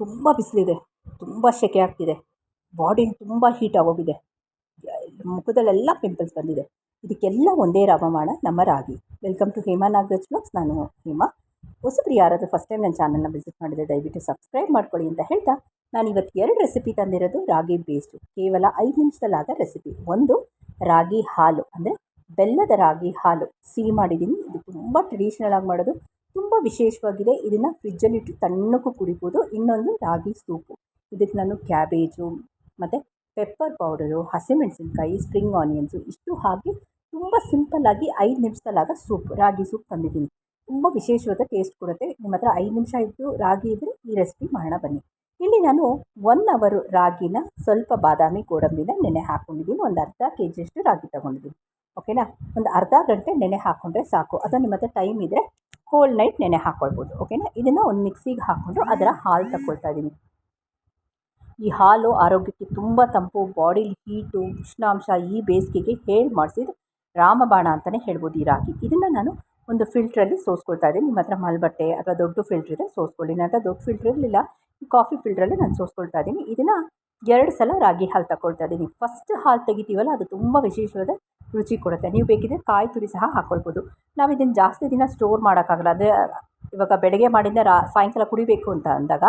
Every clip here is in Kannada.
ತುಂಬ ಬಿಸಿಲಿದೆ, ತುಂಬ ಸೆಕೆ ಆಗ್ತಿದೆ ಬಾಡಿ ತುಂಬ ಹೀಟ್ ಆಗೋಗಿದೆ. ಮುಖದಲ್ಲೆಲ್ಲ ಪಿಂಪಲ್ಸ್ ಬಂದಿದೆ. ಇದಕ್ಕೆಲ್ಲ ಒಂದೇ ರಾಮಬಾಣ ನಮ್ಮ ರಾಗಿ. Welcome to Hema Nagaraj blogs ನಾನು ಹೇಮಾ. ಹೊಸಬ್ರು ಯಾರಾದರೂ ಫಸ್ಟ್ ಟೈಮ್ ನನ್ನ ಚಾನಲ್ನ ವಿಸಿಟ್ ಮಾಡಿದರೆ ದಯವಿಟ್ಟು ಸಬ್ಸ್ಕ್ರೈಬ್ ಮಾಡ್ಕೊಳ್ಳಿ ಅಂತ ಹೇಳ್ತಾ, ನಾನು ಇವತ್ತು ಎರಡು ರೆಸಿಪಿ ತಂದಿರೋದು ರಾಗಿ ಬೇಸ್ಡು ಕೇವಲ ಐದು ನಿಮಿಷದಲ್ಲಾದ ರೆಸಿಪಿ ಒಂದು, ರಾಗಿ ಹಾಲು, ಅಂದರೆ ಬೆಲ್ಲದ ರಾಗಿ ಹಾಲು. ಸಿಹಿ ಮಾಡಿದ್ದೀನಿ. ಇದು ತುಂಬ ಟ್ರೆಡಿಷ್ನಲ್ ಆಗಿ ಮಾಡೋದು. ತುಂಬ ವಿಶೇಷವಾಗಿದೆ. ಇದನ್ನು ಫ್ರಿಜ್ಜಲ್ಲಿಟ್ಟು ತಣ್ಣಗೂ ಕುಡಿಬೋದು. ಇನ್ನೊಂದು ರಾಗಿ ಸೂಪು. ಇದಕ್ಕೆ ನಾನು ಕ್ಯಾಬೇಜು, ಮತ್ತು ಪೆಪ್ಪರ್ ಪೌಡರು ಹಸಿಮೆಣಸಿನ್ಕಾಯಿ ಸ್ಪ್ರಿಂಗ್ ಆನಿಯನ್ಸು ಇಷ್ಟು ಹಾಕಿ ತುಂಬ ಸಿಂಪಲ್ಲಾಗಿ ಐದು ನಿಮಿಷದಲ್ಲಾಗ ಸೂಪ್, ರಾಗಿ ಸೂಪ್ ತಂದಿದ್ದೀನಿ. ತುಂಬ ವಿಶೇಷವಾದ ಟೇಸ್ಟ್ ಕೊಡುತ್ತೆ. ನಿಮ್ಮ ಹತ್ರ ಐದು ನಿಮಿಷ ಇದ್ದು ರಾಗಿ ಇದ್ದರೆ ಈ ರೆಸಿಪಿ ಮಾಡೋಣ ಬನ್ನಿ. ಇಲ್ಲಿ ನಾನು ಒನ್ ಅವರು ರಾಗಿನ ಸ್ವಲ್ಪ ಬಾದಾಮಿ ಗೋಡಂಬಿನ ನೆನೆ ಹಾಕ್ಕೊಂಡಿದ್ದೀನಿ ಒಂದು ಅರ್ಧ ಕೆ ಜಿಯಷ್ಟು ರಾಗಿ ತೊಗೊಂಡಿದ್ದೀನಿ. ಓಕೆನಾ ಒಂದು ಅರ್ಧ ಗಂಟೆ ನೆನೆ ಹಾಕ್ಕೊಂಡ್ರೆ ಸಾಕು. ಅಥವಾ ನಿಮ್ಮ ಹತ್ರ ಟೈಮ್ ಇದ್ದರೆ ಹೋಲ್ ನೈಟ್ ನೆನೆ ಹಾಕ್ಕೊಳ್ಬೋದು ಓಕೆನಾ ಇದನ್ನು ಒಂದು ಮಿಕ್ಸಿಗೆ ಹಾಕ್ಕೊಂಡು ಅದರ ಹಾಲು ತಗೊಳ್ತಾ ಇದ್ದೀನಿ ಈ ಹಾಲು ಆರೋಗ್ಯಕ್ಕೆ ತುಂಬ ತಂಪು ಬಾಡಿಲಿ ಹೀಟು ಉಷ್ಣಾಂಶ ಈ ಬೇಸಿಗೆಗೆ ಹೇಳಿ ಮಾಡಿಸಿದ ರಾಮಬಾಣ ಅಂತಲೇ ಹೇಳ್ಬೋದು ಈ ರಾಗಿ. ಇದನ್ನು ನಾನು ಒಂದು ಫಿಲ್ಟ್ರಲ್ಲಿ ಸೋಸ್ಕೊಳ್ತಾ ಇದ್ದೀನಿ ನಿಮ್ಮ ಹತ್ರ ಮಲ್ಬಟ್ಟೆ ಅಥವಾ ದೊಡ್ಡ ಫಿಲ್ಟ್ರ್ ಇದೆ ಸೋಸ್ಕೊಳ್ಳಿ. ನನ್ನ ದೊಡ್ಡ ಫಿಲ್ಟ್ರ್ ಇರಲಿಲ್ಲ. ಕಾಫಿ ಫಿಲ್ಟ್ರಲ್ಲಿ ನಾನು ಸೋಸ್ಕೊಳ್ತಾ ಇದ್ದೀನಿ. ಇದನ್ನು ಎರಡು ಸಲ ರಾಗಿ ಹಾಲು ತಗೊಳ್ತಾ ಇದ್ದೀನಿ. ಫಸ್ಟ್ ಹಾಲು ತೆಗಿತೀವಲ್ಲ, ಅದು ತುಂಬ ವಿಶೇಷವಾದ ರುಚಿ ಕೊಡುತ್ತೆ. ನೀವು ಬೇಕಿದ್ರೆ ಕಾಯಿ ತುರಿ ಸಹ ಹಾಕ್ಕೊಳ್ಬೋದು ನಾವು ಇದನ್ನು ಜಾಸ್ತಿ ದಿನ ಸ್ಟೋರ್ ಮಾಡೋಕ್ಕಾಗಲ್ಲ. ಅಂದರೆ ಇವಾಗ ಬೆಳಗ್ಗೆ ಮಾಡಿದ ರಾ, ಸಾಯಂಕಾಲ ಕುಡಿಬೇಕು ಅಂತ ಅಂದಾಗ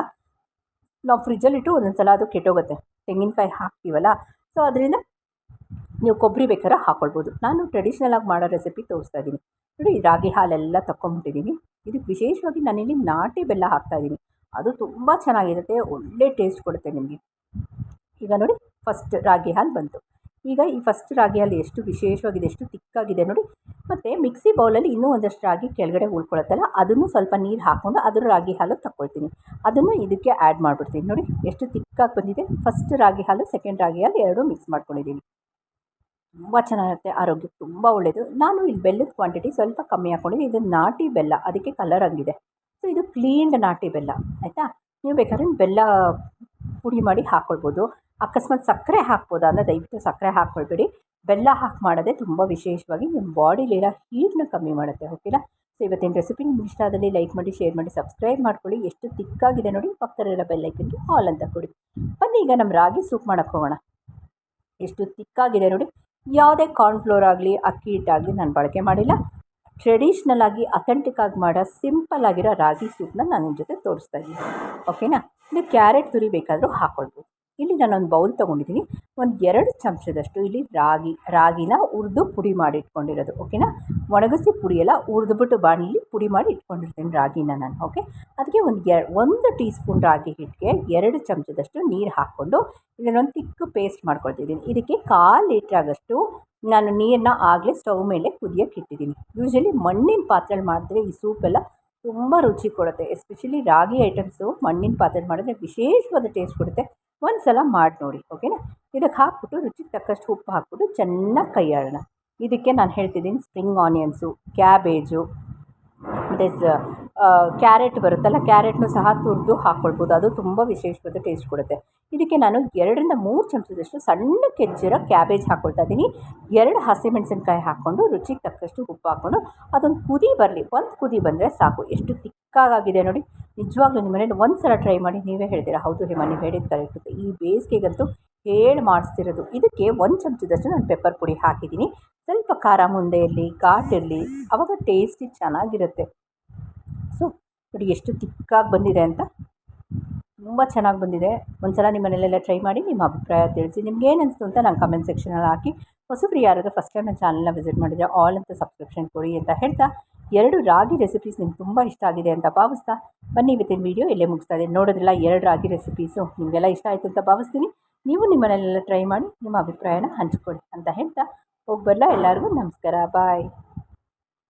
ನಾವು ಫ್ರಿಜ್ಜಲ್ಲಿಟ್ಟು ಒಂದೊಂದು ಸಲ ಅದು ಕೆಟ್ಟೋಗುತ್ತೆ. ತೆಂಗಿನಕಾಯಿ ಹಾಕ್ತೀವಲ್ಲ ಸೊ ಅದರಿಂದ ನೀವು ಕೊಬ್ಬರಿ ಬೇಕಾದ್ರೆ ಹಾಕ್ಕೊಳ್ಬೋದು ನಾನು ಟ್ರೆಡಿಷ್ನಲ್ ಆಗಿ ಮಾಡೋ ರೆಸಿಪಿ ತೋರಿಸ್ತಾ ಇದ್ದೀನಿ. ನೋಡಿ, ರಾಗಿ ಹಾಲೆಲ್ಲ ತಗೊಂಬಿಟ್ಟಿದ್ದೀನಿ ಇದಕ್ಕೆ ವಿಶೇಷವಾಗಿ ನಾನಿಲ್ಲಿ ನಾಟಿ ಬೆಲ್ಲ ಹಾಕ್ತಾಯಿದ್ದೀನಿ ಅದು ತುಂಬ ಚೆನ್ನಾಗಿರುತ್ತೆ, ಒಳ್ಳೆ ಟೇಸ್ಟ್ ಕೊಡುತ್ತೆ ನಿಮಗೆ. ಈಗ ನೋಡಿ ಫಸ್ಟ್ ರಾಗಿ ಹಾಲು ಬಂತು. ಈಗ ಈ ಫಸ್ಟ್ ರಾಗಿ ಹಾಲು ಎಷ್ಟು ವಿಶೇಷವಾಗಿದೆ, ಎಷ್ಟು ತಿಕ್ಕಾಗಿದೆ ನೋಡಿ. ಮತ್ತು ಮಿಕ್ಸಿ ಬೌಲಲ್ಲಿ ಇನ್ನೂ ಒಂದಷ್ಟು ರಾಗಿ ಕೆಳಗಡೆ ಉಳ್ಕೊಳತ್ತಲ್ಲ, ಅದನ್ನು ಸ್ವಲ್ಪ ನೀರು ಹಾಕ್ಕೊಂಡು ಅದರ ರಾಗಿ ಹಾಲು ತಗೊಳ್ತೀನಿ ಅದನ್ನು ಇದಕ್ಕೆ ಆ್ಯಡ್ ಮಾಡಿಬಿಡ್ತೀನಿ ನೋಡಿ, ಎಷ್ಟು ತಿಕ್ಕಾಗಿ ಬಂದಿದೆ. ಫಸ್ಟ್ ರಾಗಿ ಹಾಲು ಸೆಕೆಂಡ್ ರಾಗಿ ಹಾಲು ಎರಡೂ ಮಿಕ್ಸ್ ಮಾಡ್ಕೊಂಡಿದ್ದೀನಿ. ತುಂಬ ಚೆನ್ನಾಗಿರುತ್ತೆ ಆರೋಗ್ಯಕ್ಕೆ ತುಂಬ ಒಳ್ಳೆಯದು ನಾನು ಇಲ್ಲಿ ಬೆಲ್ಲದ ಕ್ವಾಂಟಿಟಿ ಸ್ವಲ್ಪ ಕಮ್ಮಿ ಹಾಕ್ಕೊಂಡಿದ್ದೀನಿ ಇದು ನಾಟಿ ಬೆಲ್ಲ, ಅದಕ್ಕೆ ಕಲರ್ ಹಂಗಿದೆ. ಸೊ ಇದು ಕ್ಲೀನ್ಡ್ ನಾಟಿ ಬೆಲ್ಲ, ಆಯಿತಾ? ನೀವು ಬೇಕಾದ್ರೆ ಬೆಲ್ಲ ಪುಡಿ ಮಾಡಿ ಹಾಕ್ಕೊಳ್ಬೋದು ಅಕಸ್ಮಾತ್ ಸಕ್ಕರೆ ಹಾಕ್ಬೋದಾ? ಅಂದರೆ ದಯವಿಟ್ಟು ಸಕ್ಕರೆ ಹಾಕ್ಕೊಳ್ಬೇಡಿ. ಬೆಲ್ಲ ಹಾಕಿ ಮಾಡೋದೇ ತುಂಬ ವಿಶೇಷವಾಗಿ ನಿಮ್ಮ ಬಾಡಿಲಿರೋ ಹೀಟ್ನ ಕಮ್ಮಿ ಮಾಡುತ್ತೆ ಓಕೆನಾ ಸೊ ಇವತ್ತಿನ ರೆಸಿಪಿ ನಿಮ್ಗೆ ಇಷ್ಟ ಆದಲ್ಲಿ ಲೈಕ್ ಮಾಡಿ ಶೇರ್ ಮಾಡಿ ಸಬ್ಸ್ಕ್ರೈಬ್ ಮಾಡ್ಕೊಳ್ಳಿ. ಎಷ್ಟು ತಿಕ್ಕಾಗಿದೆ ನೋಡಿ, ಪಕ್ಕದಲ್ಲಿರೋ ಬೆಲ್ಲೈಕನ್ಗೆ ಹಾಲ್ ಅಂತ ಕೊಡಿ. ಬನ್ನಿ, ಈಗ ನಮ್ಮ ರಾಗಿ ಸೂಪ್ ಮಾಡೋಕ್ಕೆ ಹೋಗೋಣ. ಎಷ್ಟು ತಿಕ್ಕಾಗಿದೆ ನೋಡಿ. ಯಾವುದೇ ಕಾರ್ನ್ಫ್ಲೋರ್ ಆಗಲಿ, ಅಕ್ಕಿ ಹಿಟ್ಟಾಗಲಿ ನಾನು ಬಳಕೆ ಮಾಡಿಲ್ಲ. ಟ್ರೆಡಿಷ್ನಲ್ ಆಗಿ ಅಥೆಂಟಿಕ್ ಆಗಿ ಮಾಡೋ ಸಿಂಪಲ್ ಆಗಿರೋ ರಾಗಿ ಸೂಪ್ನ ನಾನು ನಿಮ್ಮ ಜೊತೆ ತೋರಿಸ್ತಾ ಇದ್ದೀನಿ. ಓಕೆನಾ ಇದು ಕ್ಯಾರೆಟ್ ತುರಿ ಬೇಕಾದರೂ ಹಾಕ್ಕೊಳ್ಬೋದು ಇಲ್ಲಿ ನಾನೊಂದು ಬೌಲ್ ತೊಗೊಂಡಿದ್ದೀನಿ. ಒಂದು ಎರಡು ಚಮಚದಷ್ಟು ಇಲ್ಲಿ ರಾಗಿ, ರಾಗಿನ ಉರಿದು ಪುಡಿ ಮಾಡಿ ಇಟ್ಕೊಂಡಿರೋದು. ಓಕೆನಾ ಒಣಗಿಸಿ ಪುಡಿ ಎಲ್ಲ ಹುರಿದ್ಬಿಟ್ಟು ಬಾಣಲಿ ಪುಡಿ ಮಾಡಿ ಇಟ್ಕೊಂಡಿರ್ತೀನಿ ರಾಗಿನ ನಾನು. ಓಕೆ ಅದಕ್ಕೆ ಒಂದು ಎ ಒಂದು ಟೀ ಸ್ಪೂನ್ ರಾಗಿ ಹಿಟ್ಟಿಗೆ ಎರಡು ಚಮಚದಷ್ಟು ನೀರು ಹಾಕ್ಕೊಂಡು ಇದನ್ನೊಂದು ತಿಕ್ಕು ಪೇಸ್ಟ್ ಮಾಡ್ಕೊಳ್ತಿದ್ದೀನಿ. ಇದಕ್ಕೆ ಕಾಲು ಲೀಟ್ರಾಗಷ್ಟು ನಾನು ನೀರನ್ನ ಆಗಲೇ ಸ್ಟವ್ ಮೇಲೆ ಕುದಿಯೋಕ್ಕೆ ಇಟ್ಟಿದ್ದೀನಿ. ಯೂಶ್ವಲಿ ಮಣ್ಣಿನ ಪಾತ್ರೆಲಿ ಮಾಡಿದ್ರೆ ಈ ಸೂಪೆಲ್ಲ ತುಂಬ ರುಚಿ ಕೊಡುತ್ತೆ. ಎಸ್ಪೆಷಲಿ ರಾಗಿ ಐಟಮ್ಸು ಮಣ್ಣಿನ ಪಾತ್ರೆಲಿ ಮಾಡಿದ್ರೆ ವಿಶೇಷವಾದ ಟೇಸ್ಟ್ ಕೊಡುತ್ತೆ. ಒಂದು ಸಲ ಮಾಡಿ ನೋಡಿ ಓಕೆನಾ ಇದಕ್ಕೆ ಹಾಕ್ಬಿಟ್ಟು ರುಚಿಗೆ ತಕ್ಕಷ್ಟು ಉಪ್ಪು ಹಾಕ್ಬಿಟ್ಟು ಚೆನ್ನಾಗಿ ಕೈಯಾಡೋಣ. ಇದಕ್ಕೆ ನಾನು ಹೇಳ್ತಿದ್ದೀನಿ ಸ್ಪ್ರಿಂಗ್ ಆನಿಯನ್ಸು ಕ್ಯಾಬೇಜು ಮತ್ತು ಕ್ಯಾರೆಟ್ ಬರುತ್ತಲ್ಲ, ಕ್ಯಾರೆಟ್ನು ಸಹ ತುರಿದು ಹಾಕ್ಕೊಳ್ಬೋದು ಅದು ತುಂಬ ವಿಶೇಷವಾದ ಟೇಸ್ಟ್ ಕೊಡುತ್ತೆ. ಇದಕ್ಕೆ ನಾನು ಎರಡರಿಂದ ಮೂರು ಚಮಚದಷ್ಟು ಸಣ್ಣ ಕೆಜ್ಜಿರೋ ಕ್ಯಾಬೇಜ್ ಹಾಕ್ಕೊಳ್ತಾ ಇದ್ದೀನಿ. ಎರಡು ಹಸಿಮೆಣಸಿನ್ಕಾಯಿ ಹಾಕ್ಕೊಂಡು ರುಚಿಗೆ ತಕ್ಕಷ್ಟು ಉಪ್ಪು ಹಾಕ್ಕೊಂಡು ಅದೊಂದು ಕುದಿ ಬರಲಿ, ಒಂದು ಕುದಿ ಬಂದರೆ ಸಾಕು. ಎಷ್ಟು ತಿಕ್ಕಾಗಿದೆ ನೋಡಿ. ನಿಜವಾಗ್ಲೂ ನಿಮ್ಮ ಮನೇಲಿ ಒಂದು ಸಲ ಟ್ರೈ ಮಾಡಿ, ನೀವೇ ಹೇಳ್ತೀರಾ? ಹೌದು ಹೇಮ, ನೀವು ಹೇಳಿದ ಕರೆಕ್ಟ್. ಈ ಬೇಸಿಗೆಗಂತೂ ಹೇಳಿ ಮಾಡಿಸ್ತಿರೋದು. ಇದಕ್ಕೆ ಒಂದು ಚಮಚದಷ್ಟು ನಾನು ಪೆಪ್ಪರ್ ಪುಡಿ ಹಾಕಿದ್ದೀನಿ. ಸ್ವಲ್ಪ ಖಾರ ಮುಂದೆ ಇರಲಿ, ಘಾಟ್ ಇರಲಿ, ಅವಾಗ ಟೇಸ್ಟಿ ಚೆನ್ನಾಗಿರುತ್ತೆ. ನೋಡಿ, ಎಷ್ಟು ತಿಕ್ಕಾಗಿ ಬಂದಿದೆ ಅಂತ. ತುಂಬ ಚೆನ್ನಾಗಿ ಬಂದಿದೆ. ಒಂದು ಸಲ ನಿಮ್ಮ ಮನೆಯಲ್ಲೆಲ್ಲ ಟ್ರೈ ಮಾಡಿ ನಿಮ್ಮ ಅಭಿಪ್ರಾಯ ತಿಳಿಸಿ. ನಿಮ್ಗೆ ಏನು ಅನಿಸ್ತು ಅಂತ ನಾನು ಕಮೆಂಟ್ ಸೆಕ್ಷನಲ್ಲಿ ಹಾಕಿ. ಹೊಸಬ್ರು ಯಾರಾದರೂ ಫಸ್ಟ್ ಟೈಮ್ ನನ್ನ ಚಾನಲ್ನ ವಿಸಿಟ್ ಮಾಡಿದರೆ ಆಲ್ ಅಂತ ಸಬ್ಸ್ಕ್ರಿಪ್ಷನ್ ಕೊಡಿ ಅಂತ ಹೇಳ್ತಾ, ಎರಡು ರಾಗಿ ರೆಸಿಪೀಸ್ ನಿಮ್ಗೆ ತುಂಬ ಇಷ್ಟ ಆಗಿದೆ ಅಂತ ಭಾವಿಸ್ತಾ, ಬನ್ನಿ ಇವತ್ತಿನ ವೀಡಿಯೋ ಇಲ್ಲೇ ಮುಗಿಸ್ತಾ ಇದೆ ನೋಡೋದಿಲ್ಲ ಎರಡು ರಾಗಿ ರೆಸಿಪೀಸು ನಿಮಗೆಲ್ಲ ಇಷ್ಟ ಆಯಿತು ಅಂತ ಭಾವಿಸ್ತೀನಿ. ನೀವು ನಿಮ್ಮ ಮನೆಯಲ್ಲೆಲ್ಲ ಟ್ರೈ ಮಾಡಿ ನಿಮ್ಮ ಅಭಿಪ್ರಾಯನ ಹಂಚ್ಕೊಳ್ಳಿ ಅಂತ ಹೇಳ್ತಾ ಹೋಗಿ ಬರಲ್ಲ ಎಲ್ಲರಿಗೂ ನಮಸ್ಕಾರ ಬಾಯ್